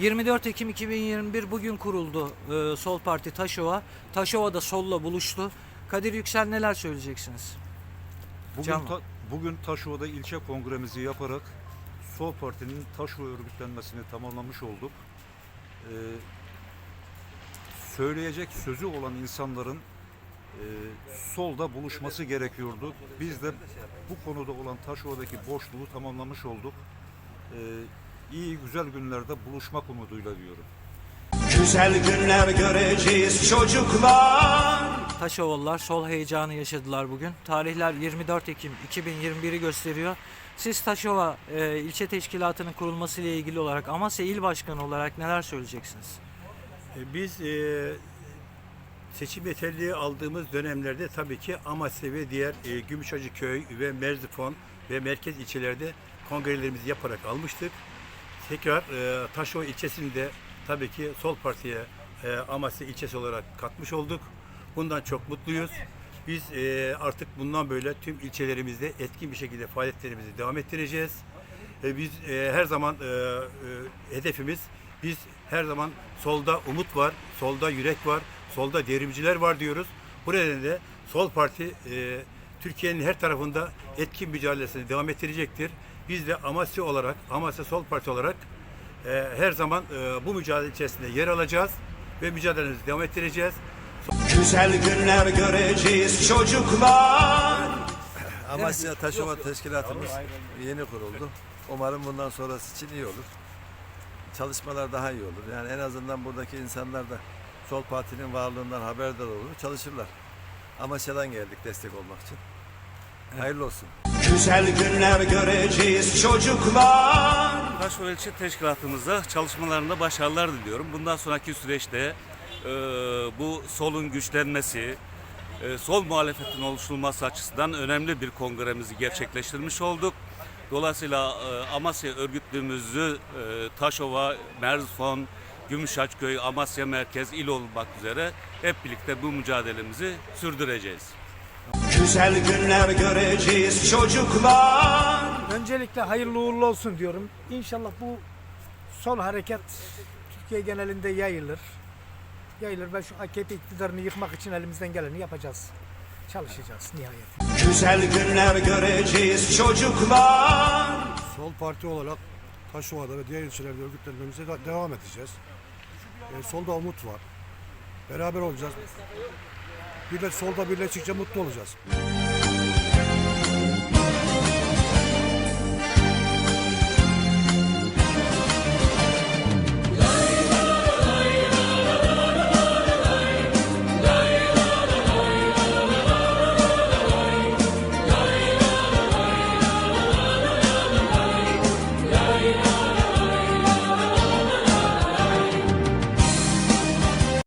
24 Ekim 2021 bugün kuruldu e, Sol Parti Taşova. Taşova'da Sol'la buluştu. Kadir Yüksel neler söyleyeceksiniz? Bugün, Canlı. ta, bugün Taşova'da ilçe kongremizi yaparak Sol Parti'nin Taşova örgütlenmesini tamamlamış olduk. Ee, söyleyecek sözü olan insanların e, solda buluşması gerekiyordu. Biz de bu konuda olan Taşova'daki boşluğu tamamlamış olduk. Ee, iyi güzel günlerde buluşmak umuduyla diyorum. Güzel günler göreceğiz çocuklar. Taşovalılar sol heyecanı yaşadılar bugün. Tarihler 24 Ekim 2021'i gösteriyor. Siz Taşova e, ilçe teşkilatının kurulması ile ilgili olarak Amasya İl Başkanı olarak neler söyleyeceksiniz? E, Biz e, seçim yeterliği aldığımız dönemlerde tabii ki Amasya ve diğer e, Gümüşhacıköy ve Merzifon ve merkez ilçelerde kongrelerimizi yaparak almıştık. Tekrar e, Taşova ilçesini de tabii ki Sol Parti'ye e, Amasya ilçesi olarak katmış olduk. Bundan çok mutluyuz. Biz e, artık bundan böyle tüm ilçelerimizde etkin bir şekilde faaliyetlerimizi devam ettireceğiz. E, biz e, her zaman e, e, hedefimiz biz her zaman solda umut var, solda yürek var, solda devrimciler var diyoruz. Bu nedenle Sol Parti e, Türkiye'nin her tarafında etkin mücadelesini devam ettirecektir. Biz de Amasya olarak, Amasya Sol Parti olarak e, her zaman e, bu mücadele içerisinde yer alacağız ve mücadelemizi devam ettireceğiz. Güzel günler göreceğiz çocuklar. Amasya Taşova Teşkilatımız yeni kuruldu. Umarım bundan sonrası için iyi olur. Çalışmalar daha iyi olur. Yani en azından buradaki insanlar da Sol Parti'nin varlığından haberdar olur, çalışırlar. Amasya'dan geldik destek olmak için. Hayırlı olsun. Güzel günler göreceğiz çocuklar. Taşova İlçe Teşkilatımızda çalışmalarında başarılar diliyorum. Bundan sonraki süreçte e, bu solun güçlenmesi, e, sol muhalefetin oluşturulması açısından önemli bir kongremizi gerçekleştirmiş olduk. Dolayısıyla e, Amasya örgütlüğümüzü e, Taşova, Merzifon, Gümüşhaçköy, Amasya Merkez, il olmak üzere hep birlikte bu mücadelemizi sürdüreceğiz. Güzel günler göreceğiz çocuklar. Öncelikle hayırlı uğurlu olsun diyorum. İnşallah bu sol hareket Türkiye genelinde yayılır. Yayılır ve şu AKP iktidarını yıkmak için elimizden geleni yapacağız. Çalışacağız nihayet. Güzel günler göreceğiz çocuklar. Sol Parti olarak Taşova'da ve diğer ilçelerde örgütlenmemize de- devam edeceğiz. E, solda umut var. Beraber olacağız birle solda birleştikçe mutlu olacağız.